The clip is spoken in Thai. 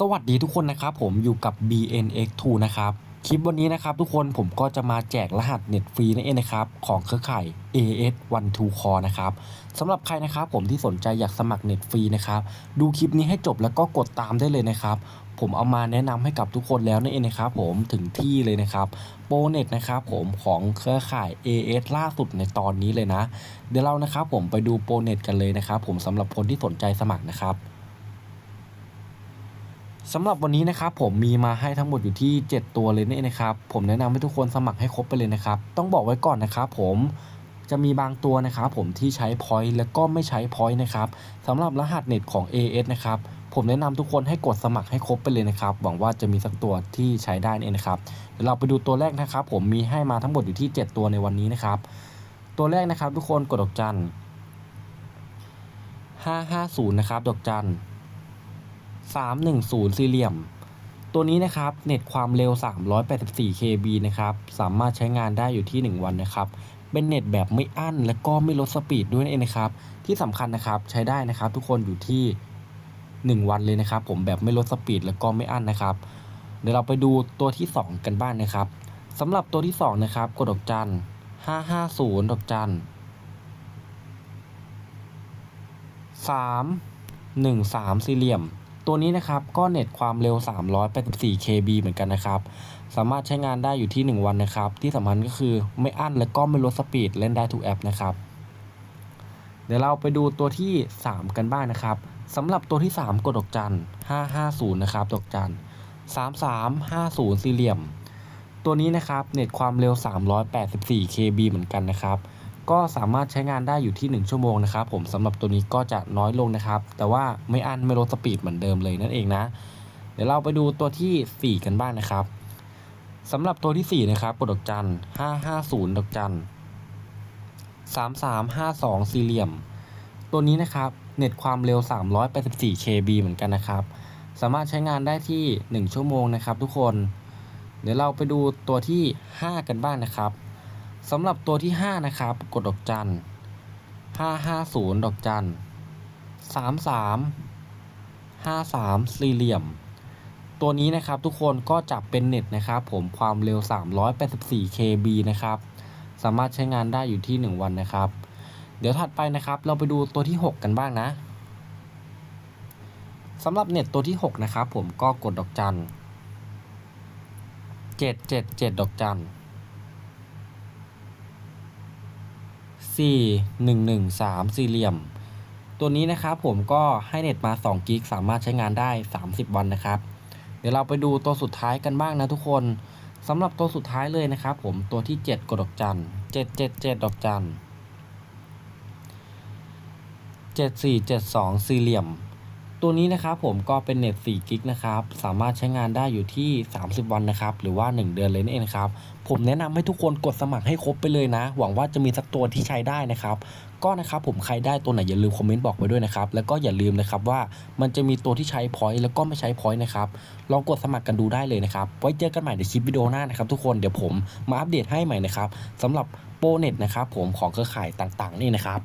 สวัสดีทุกคนนะครับผมอยู่กับ BNX2 นะครับคลิปวันนี้นะครับทุกคนผมก็จะมาแจกรหัสเน็ตฟรีนั่นเองนะครับของเครือข่าย AS12 Core นะครับสำหรับใครนะครับผมที่สนใจอยากสมัครเน็ตฟรีนะครับดูคลิปนี้ให้จบแล้วก็กดตามได้เลยนะครับผมเอามาแนะนำให้กับทุกคนแล้วนั่นเองนะครับผมถึงที่เลยนะครับโปรเน็ตนะครับผมของเครือข่าย AS ล่าสุดในตอนนี้เลยนะ เดี๋ยวเรานะครับผมไปดูโปรเน็ตกันเลยนะครับผมสำหรับคนที่สนใจสมัครนะครับ สำหรับวันนี้นะครับผมมีมาให้ทั้งหมดอยู่ที่ 7 ตัวเลยนี่นะครับผมแนะนำให้ทุกคนสมัครให้ครบไปเลยนะครับ ต้องบอกไว้ก่อนนะครับผมจะมีบางตัวนะครับผมที่ใช้ point แล้วก็ไม่ใช้ point นะครับสำหรับรหัสเน็ตของ AS นะครับผมแนะนำทุกคนให้กดสมัครให้ครบไปเลยนะครับหวังว่าจะมีสักตัวที่ใช้ได้นี่นะครับเดี๋ยวเราไปดูตัวแรกนะครับ ผมมีให้มาทั้งหมดอยู่ที่ 7 ตัวในวันนี้นะครับ ตัวแรกนะครับทุกคนกดดอกจัน550นะครับดอกจัน 310 สี่เหลี่ยม ตัวนี้นะครับ เน็ตความเร็ว 384 KB นะครับ สามารถใช้งานได้อยู่ที่ 1 วันนะครับ เป็นเน็ตแบบไม่อั้น และก็ไม่ลดสปีดด้วยนั่นเองนะครับ ที่สำคัญนะครับ ใช้ได้นะครับ ทุกคนอยู่ที่ 1 วันเลยนะครับ ผมแบบไม่ลดสปีดแล้วก็ไม่อั้นนะครับ เดี๋ยวเราไปดูตัวที่ 2 กันบ้างนนะครับสำหรับตัวที่ 2 นะครับ กดดอกจัน 550 ดอกจัน3 1 3 สี่เหลี่ยม ตัวนี้นะครับก็เน็ตความเร็ว 384 KB เหมือนกันนะครับ สามารถใช้งานได้อยู่ที่ 1 วันนะครับ ที่สำคัญก็คือไม่อั้นและก็ไม่ลดสปีดเล่นได้ทุกแอปนะครับเดี๋ยวเราไปดูตัวที่ 3 กันบ้างนะครับสำหรับตัวที่ 3 กดดอกจัน 550 นะครับดอกจัน 3350 สี่เหลี่ยม ตัวนี้นะครับเน็ตความเร็ว 384 KB เหมือนกันนะครับ ก็สามารถใช้งานได้อยู่ที่ 1 ชั่วโมงนะครับผมสำหรับตัวนี้ก็จะน้อยลงนะครับ แต่ว่าไม่อันไม่ลดสปีดเหมือนเดิมเลยนั่นเองนะ เดี๋ยวเราไปดูตัวที่ 4 กันบ้างนะครับสำหรับตัวที่ 4 นะครับกดดอกจัน 550 ดอกจัน 3352 สี่เหลี่ยม ตัวนี้นะครับ เน็ตความเร็ว 384 KB เหมือนกันนะครับ สามารถใช้งานได้ที่ 1 ชั่วโมงนะครับทุกคน เดี๋ยวเราไปดูตัวที่ 5 กันบ้างนะครับ สำหรับตัวที่ 5 นะครับ กดดอกจัน 550 ดอกจัน 33 53 สี่เหลี่ยม ตัวนี้นะครับทุกคนก็จับเป็นเน็ตนะครับ ผมความเร็ว 384 KB นะครับ สามารถใช้งานได้อยู่ที่ 1 วันนะครับ เดี๋ยวถัดไปนะครับ เราไปดูตัวที่ 6 กันบ้างนะสำหรับเน็ตตัวที่ 6 นะครับ ผมก็กดดอกจัน 777 ดอกจัน 4 1 1 3 สี่เหลี่ยม ตัวนี้นะครับผมก็ให้เน็ตมา2กิกสามารถใช้งานได้ 30 วันนะครับ เดี๋ยวเราไปดูตัวสุดท้ายกันบ้างนะทุกคนสำหรับตัวสุดท้ายเลยนะครับผมตัวที่ 7กดดอกจัน777 ดอกจัน7472 สี่เหลี่ยม ตัวนี้นะครับผมก็เป็นเน็ต4กิกนะครับสามารถใช้งานได้อยู่ที่ 30 วันนะครับหรือว่า 1 เดือนเลยนั่นเองครับผมแนะนำให้ทุกคนกดสมัครให้ครบไปเลยนะ หวังว่าจะมีสักตัวที่ใช้ได้นะครับก็นะครับผมใครได้ตัวไหนอย่าลืมคอมเมนต์บอกไว้ด้วยนะครับแล้วก็อย่าลืมนะครับว่ามันจะมีตัวที่ใช้พอยต์แล้วก็ไม่ใช้พอยต์นะครับลองกดสมัครกันดูได้เลยนะครับไว้เจอกันใหม่ในคลิปวิดีโอหน้านะครับทุกคนเดี๋ยวผมมาอัปเดตให้ใหม่นะครับสำหรับโปรเน็ตนะครับผมของเครือข่ายต่างๆนี่นะครับ